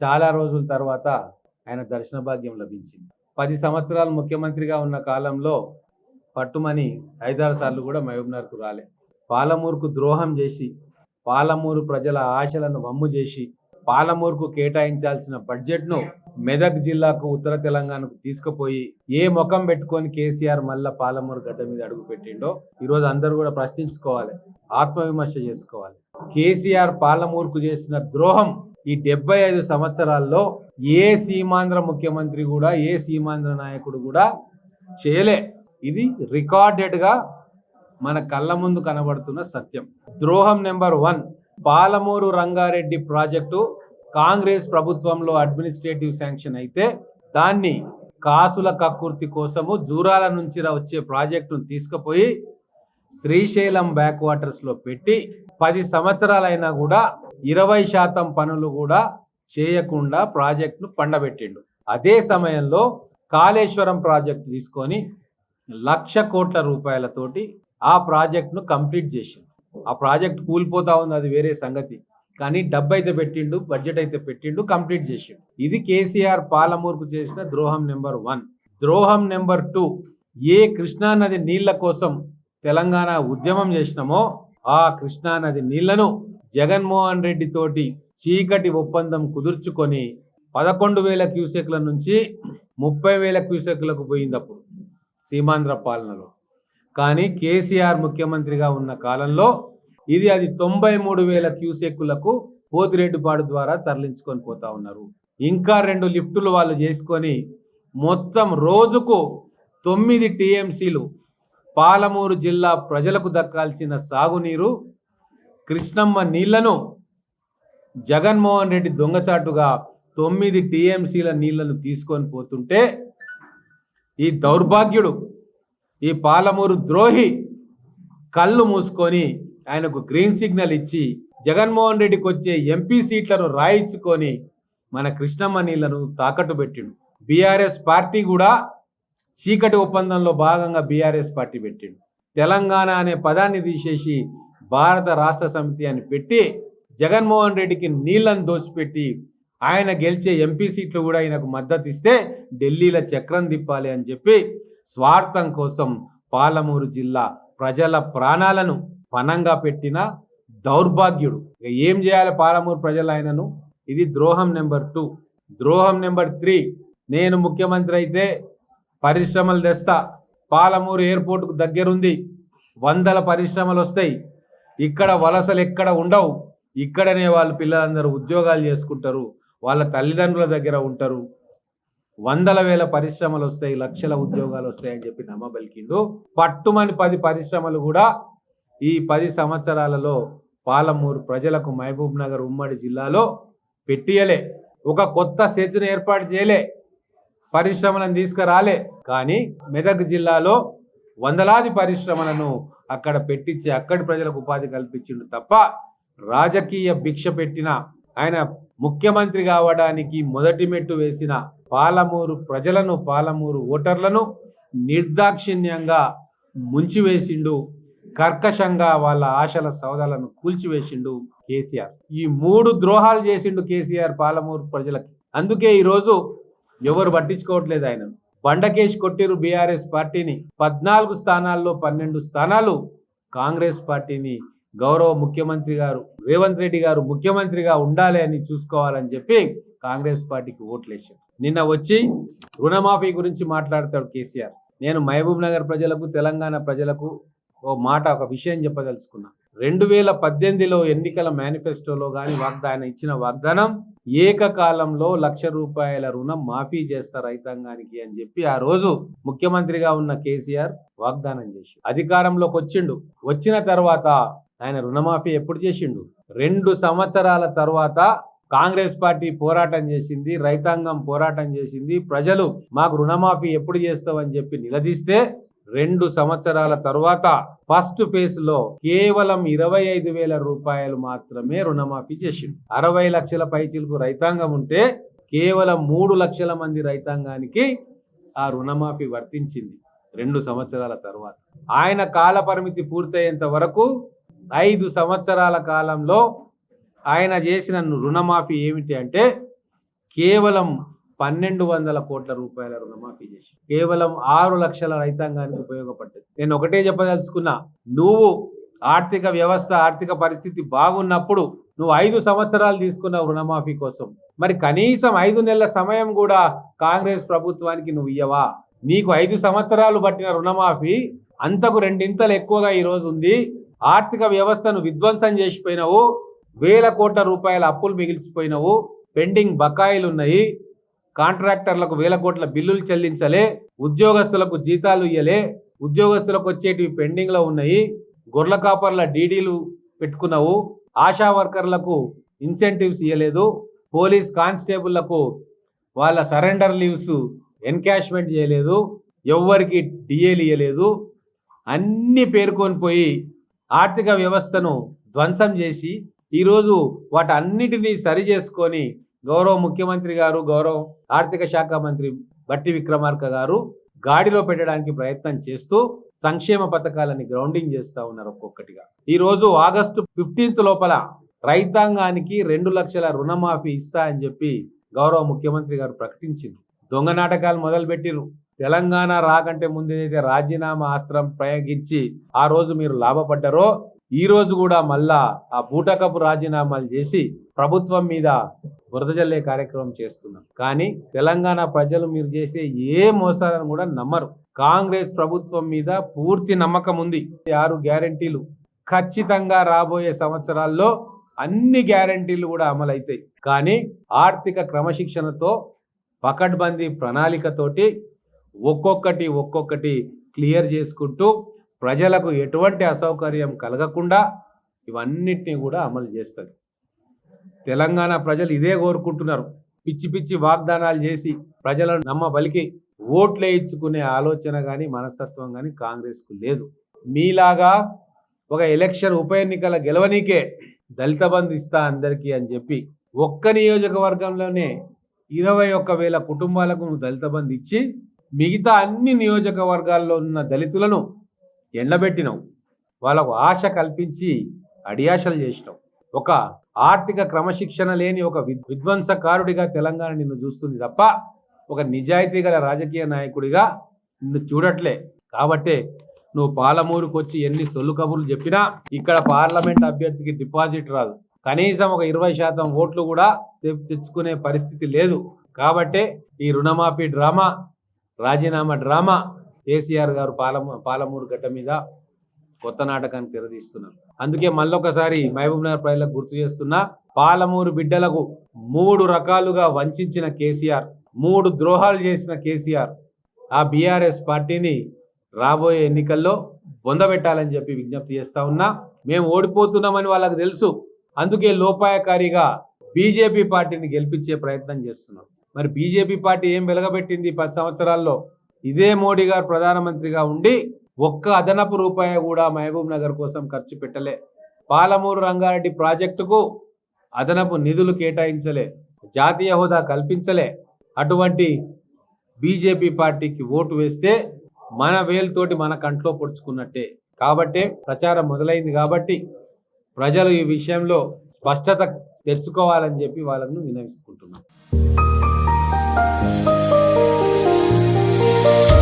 చాలా రోజుల తర్వాత ఆయన దర్శన భాగ్యం లభించింది. పది సంవత్సరాలు ముఖ్యమంత్రిగా ఉన్న కాలంలో పట్టుమని ఐదారు సార్లు కూడా మహబూబ్నగర్కు రాలే. పాలమూరుకు ద్రోహం చేసి పాలమూరు ప్రజల ఆశలను వమ్ము చేసి పాలమూరుకు కేటాయించాల్సిన బడ్జెట్ను మెదక్ జిల్లాకు ఉత్తర తెలంగాణకు తీసుకుపోయి ఏ ముఖం పెట్టుకొని కేసీఆర్ మళ్ళా పాలమూరు గడ్డ మీద అడుగు పెట్టిండో ఈరోజు అందరూ కూడా ప్రశ్నించుకోవాలి ఆత్మవిమర్శ చేసుకోవాలి. కేసీఆర్ పాలమూరుకు చేసిన ద్రోహం ఈ డెబ్బై ఐదు సంవత్సరాల్లో ఏ సీమాంధ్ర ముఖ్యమంత్రి కూడా ఏ సీమాంధ్ర నాయకుడు కూడా చేయలే. ఇది రికార్డెడ్గా మన కళ్ళ ముందు కనబడుతున్న సత్యం. ద్రోహం number one Palamuru Rangareddy project Congress ప్రభుత్వంలో అడ్మినిస్ట్రేటివ్ శాంక్షన్ అయితే దాన్ని కాసుల కక్కుర్తి కోసము జూరాల నుంచి వచ్చే ప్రాజెక్టును తీసుకుపోయి శ్రీశైలం బ్యాక్ వాటర్స్లో పెట్టి పది సంవత్సరాలైనా కూడా ఇరవై శాతం పనులు కూడా చేయకుండా ప్రాజెక్టును పండబెట్టిండు. అదే సమయంలో కాళేశ్వరం ప్రాజెక్టు తీసుకొని లక్ష కోట్ల రూపాయలతోటి ఆ ప్రాజెక్టును కంప్లీట్ చేసిండు. ఆ ప్రాజెక్ట్ కూలిపోతా ఉంది అది వేరే సంగతి. కానీ డబ్బు అయితే పెట్టిండు బడ్జెట్ అయితే పెట్టిండు కంప్లీట్ చేసిండు. ఇది కేసీఆర్ పాలమూరుకు చేసిన ద్రోహం నెంబర్ వన్. ద్రోహం నెంబర్ టూ ఏ కృష్ణా నది నీళ్ళ కోసం తెలంగాణ ఉద్యమం చేసినామో ఆ కృష్ణా నది నీళ్ళను జగన్మోహన్ రెడ్డి తోటి చీకటి ఒప్పందం కుదుర్చుకొని పదకొండు వేల క్యూసెక్ల నుంచి ముప్పై వేల క్యూసెక్లకు పోయింది అప్పుడు సీమాంధ్ర పాలనలో. కానీ కేసీఆర్ ముఖ్యమంత్రిగా ఉన్న కాలంలో ఇది అది తొంభై మూడు వేల క్యూసెక్కులకు పోతిరెడ్డిపాడు ద్వారా తరలించుకొని పోతా ఉన్నారు. ఇంకా రెండు లిఫ్టులు వాళ్ళు చేసుకొని మొత్తం రోజుకు తొమ్మిది టీఎంసీలు పాలమూరు జిల్లా ప్రజలకు దక్కాల్సిన సాగునీరు కృష్ణమ్మ నీళ్ళను జగన్మోహన్ రెడ్డి దొంగచాటుగా తొమ్మిది టీఎంసీల నీళ్ళను తీసుకొని పోతుంటే ఈ దౌర్భాగ్యుడు ఈ పాలమూరు ద్రోహి కళ్ళు మూసుకొని ఆయనకు గ్రీన్ సిగ్నల్ ఇచ్చి జగన్మోహన్ రెడ్డికి వచ్చే ఎంపీ సీట్లను రాయించుకొని మన కృష్ణమ్మ నీళ్ళను తాకట్టు పెట్టిండు. బీఆర్ఎస్ పార్టీ కూడా చీకటి ఒప్పందంలో భాగంగా బీఆర్ఎస్ పార్టీ పెట్టిండు. తెలంగాణ అనే పదాన్ని తీసేసి భారత రాష్ట్ర సమితి అని పెట్టి జగన్మోహన్ రెడ్డికి నీళ్ళను దోచిపెట్టి ఆయన గెలిచే ఎంపీ సీట్లు కూడా ఆయనకు మద్దతు ఇస్తే ఢిల్లీలో చక్రం తిప్పాలి అని చెప్పి స్వార్థం కోసం పాలమూరు జిల్లా ప్రజల ప్రాణాలను పనంగా పెట్టిన దౌర్భాగ్యుడు. ఏం చేయాలి పాలమూరు ప్రజలు ఆయనను? ఇది ద్రోహం నెంబర్ టూ. ద్రోహం నెంబర్ త్రీ. నేను ముఖ్యమంత్రి అయితే పరిశ్రమలు తెస్తా. పాలమూరు ఎయిర్పోర్ట్కు దగ్గరుంది. వందల పరిశ్రమలు వస్తాయి. ఇక్కడ వలసలు ఎక్కడ ఉండవు. ఇక్కడనే వాళ్ళ పిల్లలందరూ ఉద్యోగాలు చేసుకుంటారు. వాళ్ళ తల్లిదండ్రుల దగ్గర ఉంటారు. వందల వేల పరిశ్రమలు వస్తాయి. లక్షల ఉద్యోగాలు వస్తాయని చెప్పి నమ్మబలికిండు. పట్టుమని పది పరిశ్రమలు కూడా ఈ పది సంవత్సరాలలో పాలమూరు ప్రజలకు మహబూబ్ నగర్ ఉమ్మడి జిల్లాలో పెట్టియలే. ఒక కొత్త సెచ్ను ఏర్పాటు చేయలే. పరిశ్రమలను తీసుకురాలే. కానీ మెదక్ జిల్లాలో వందలాది పరిశ్రమలను అక్కడ పెట్టించి అక్కడి ప్రజలకు ఉపాధి కల్పించిండు తప్ప రాజకీయ భిక్ష పెట్టిన ఆయన ముఖ్యమంత్రి కావడానికి మొదటి మెట్టు వేసిన పాలమూరు ప్రజలను పాలమూరు ఓటర్లను నిర్దాక్షిణ్యంగా ముంచివేసిండు కర్కశంగా వాళ్ళ ఆశల సౌదాలను కూల్చివేసిండు కేసీఆర్. ఈ మూడు ద్రోహాలు చేసిండు కేసీఆర్ పాలమూరు ప్రజలకి. అందుకే ఈరోజు ఎవరు పట్టించుకోవట్లేదు ఆయన. బండకేష్ కొట్టిరు బీఆర్ఎస్ పార్టీని. పద్నాలుగు స్థానాల్లో పన్నెండు స్థానాలు కాంగ్రెస్ పార్టీని గౌరవ ముఖ్యమంత్రి గారు రేవంత్ రెడ్డి గారు ముఖ్యమంత్రిగా ఉండాలి అని చూసుకోవాలని చెప్పి కాంగ్రెస్ పార్టీకి ఓట్లేసారు నిన్న వచ్చి రుణమాఫీ గురించి మాట్లాడతాడు కేసీఆర్. నేను మహబూబ్ నగర్ ప్రజలకు తెలంగాణ ప్రజలకు ఓ మాట ఒక విషయం చెప్పదలుచుకున్నాను రెండు వేల పద్దెనిమిదిలో ఎన్నికల మేనిఫెస్టోలో కానీ వాగ్దానం ఇచ్చిన వాగ్దానం ఏకకాలంలో లక్ష రూపాయల రుణం మాఫీ చేస్తా రైతాంగానికి అని చెప్పి ఆ రోజు ముఖ్యమంత్రిగా ఉన్న కేసీఆర్ వాగ్దానం చేసి అధికారంలోకి వచ్చిండు. వచ్చిన తర్వాత ఆయన రుణమాఫీ ఎప్పుడు చేసిండు? రెండు సంవత్సరాల తర్వాత కాంగ్రెస్ పార్టీ పోరాటం చేసింది రైతాంగం పోరాటం చేసింది ప్రజలు మాకు రుణమాఫీ ఎప్పుడు చేస్తామని చెప్పి నిలదీస్తే రెండు సంవత్సరాల తర్వాత ఫస్ట్ ఫేజ్లో కేవలం ఇరవై ఐదు వేల రూపాయలు మాత్రమే రుణమాఫీ చేసింది అరవై లక్షల పైచీలకు రైతాంగం ఉంటే కేవలం మూడు లక్షల మంది రైతాంగానికి ఆ రుణమాఫీ వర్తించింది రెండు సంవత్సరాల తర్వాత. ఆయన కాల పరిమితి పూర్తయ్యేంత వరకు ఐదు సంవత్సరాల కాలంలో ఆయన చేసిన రుణమాఫీ ఏమిటి అంటే కేవలం పన్నెండు వందల కోట్ల రూపాయల రుణమాఫీ చేసి కేవలం ఆరు లక్షల రైతాంగానికి ఉపయోగపడ్డది. నేను ఒకటే చెప్పదలుచుకున్నా నువ్వు ఆర్థిక వ్యవస్థ ఆర్థిక పరిస్థితి బాగున్నప్పుడు నువ్వు ఐదు సంవత్సరాలు తీసుకున్న రుణమాఫీ కోసం మరి కనీసం ఐదు నెలల సమయం కూడా కాంగ్రెస్ ప్రభుత్వానికి నువ్వు ఇయ్యవా? నీకు ఐదు సంవత్సరాలు పట్టిన రుణమాఫీ అంతకు రెండింతలు ఎక్కువగా ఈ రోజు ఉంది. ఆర్థిక వ్యవస్థను విధ్వంసం చేసిపోయినవు. వేల కోట్ల రూపాయల అప్పులు మిగిల్చిపోయినవు. పెండింగ్ బకాయిలు ఉన్నాయి కాంట్రాక్టర్లకు వేల కోట్ల బిల్లులు చెల్లించలే ఉద్యోగస్తులకు జీతాలు ఇయ్యలే ఉద్యోగస్తులకు వచ్చేటివి పెండింగ్లో ఉన్నాయి గొర్రెల కాపర్ల డీడీలు పెట్టుకున్నావు ఆశా వర్కర్లకు ఇన్సెంటివ్స్ ఇవ్వలేదు పోలీస్ కానిస్టేబుళ్ళకు వాళ్ళ సరెండర్ లీవ్స్ ఎన్కాష్మెంట్ చేయలేదు ఎవ్వరికి డిఏలు ఇవ్వలేదు అన్నీ పేర్కొని పోయి ఆర్థిక వ్యవస్థను ధ్వంసం చేసి ఈరోజు వాటన్నిటినీ సరి చేసుకొని గౌరవ ముఖ్యమంత్రి గారు గౌరవ ఆర్థిక శాఖ మంత్రి బట్టి విక్రమార్క గారు గాడిలో పెట్టడానికి ప్రయత్నం చేస్తూ సంక్షేమ పథకాలని గ్రౌండింగ్ చేస్తా ఉన్నారు ఒక్కొక్కటిగా. ఈ రోజు ఆగస్టు ఫిఫ్టీన్త్ లోపల రైతాంగానికి రెండు లక్షల రుణమాఫీ ఇస్తా అని చెప్పి గౌరవ ముఖ్యమంత్రి గారు ప్రకటించింది దొంగ నాటకాలు మొదలుపెట్టిరు తెలంగాణ రాకంటే ముందు ఏదైతే రాజీనామా అస్త్రం ప్రయోగించి ఆ రోజు మీరు లాభపడ్డారో ఈరోజు కూడా మళ్ళా ఆ బూటకపు రాజీనామాలు చేసి ప్రభుత్వం మీద బురదజల్లే కార్యక్రమం చేస్తున్నారు. కానీ తెలంగాణ ప్రజలు మీరు చేసే ఏ మోసాలను కూడా నమ్మరు. కాంగ్రెస్ ప్రభుత్వం మీద పూర్తి నమ్మకం ఉంది. ఆరు గ్యారంటీలు ఖచ్చితంగా రాబోయే సంవత్సరాల్లో అన్ని గ్యారంటీలు కూడా అమలైతాయి. కానీ ఆర్థిక క్రమశిక్షణతో పకడ్బందీ ప్రణాళికతోటి ఒక్కొక్కటి ఒక్కొక్కటి క్లియర్ చేసుకుంటూ ప్రజలకు ఎటువంటి అసౌకర్యం కలగకుండా ఇవన్నిటిని కూడా అమలు చేస్తుంది. తెలంగాణ ప్రజలు ఇదే కోరుకుంటున్నారు. పిచ్చి పిచ్చి వాగ్దానాలు చేసి ప్రజలను నమ్మబలికి ఓట్లే ఇచ్చుకునే ఆలోచన కానీ మనస్తత్వం కానీ కాంగ్రెస్కు లేదు. మీలాగా ఒక ఎలక్షన్ ఉప ఎన్నికల గెలవనీకే దళిత బంధు ఇస్తా అందరికీ అని చెప్పి ఒక్క నియోజకవర్గంలోనే ఇరవై ఒక్క వేల కుటుంబాలకు నువ్వు దళిత బంధు ఇచ్చి మిగతా అన్ని నియోజకవర్గాల్లో ఉన్న దళితులను ఎండబెట్టినావు. వాళ్ళకు ఆశ కల్పించి అడియాశలు చేసినావు. ఒక ఆర్థిక క్రమశిక్షణ లేని ఒక విధ్వంసకారుడిగా తెలంగాణ నిన్ను చూస్తుంది తప్ప ఒక నిజాయితీ గల రాజకీయ నాయకుడిగా నిన్ను చూడట్లే. కాబట్టే నువ్వు పాలమూరుకు వచ్చి ఎన్ని సొల్లు కబుర్లు చెప్పినా ఇక్కడ పార్లమెంట్ అభ్యర్థికి డిపాజిట్ రాదు. కనీసం ఒక ఇరవై శాతం ఓట్లు కూడా తె- తెచ్చుకునే పరిస్థితి లేదు. కాబట్టే ఈ రుణమాఫీ డ్రామా రాజీనామా డ్రామా కేసీఆర్ గారు పాలము పాలమూరు గడ్డ మీద కొత్త నాటకాన్ని తెరదీస్తున్నారు. అందుకే మళ్ళొకసారి మహబూబ్ నగర్ ప్రజలకు గుర్తు చేస్తున్నా పాలమూరు బిడ్డలకు మూడు రకాలుగా వంచిన కేసీఆర్ మూడు ద్రోహాలు చేసిన కేసీఆర్ ఆ బీఆర్ఎస్ పార్టీని రాబోయే ఎన్నికల్లో బొందబెట్టాలని చెప్పి విజ్ఞప్తి చేస్తా ఉన్నా. మేము ఓడిపోతున్నామని వాళ్ళకి తెలుసు. అందుకే లోపాయకారిగా బీజేపీ పార్టీని గెలిపించే ప్రయత్నం చేస్తున్నాం. మరి బీజేపీ పార్టీ ఏం వెలగబెట్టింది పది సంవత్సరాల్లో? ఇదే మోడీ గారు ప్రధానమంత్రిగా ఉండి ఒక్క అదనపు రూపాయి కూడా మహబూబ్ నగర్ కోసం ఖర్చు పెట్టలే. పాలమూరు రంగారెడ్డి ప్రాజెక్టుకు అదనపు నిధులు కేటాయించలే. జాతీయ హోదా కల్పించలే. అటువంటి బీజేపీ పార్టీకి ఓటు వేస్తే మన వేలుతోటి మన కంట్లో పొడుచుకున్నట్టే. కాబట్టే ప్రచారం మొదలైంది కాబట్టి ప్రజలు ఈ విషయంలో స్పష్టత తెచ్చుకోవాలని చెప్పి వాళ్ళను Thank you.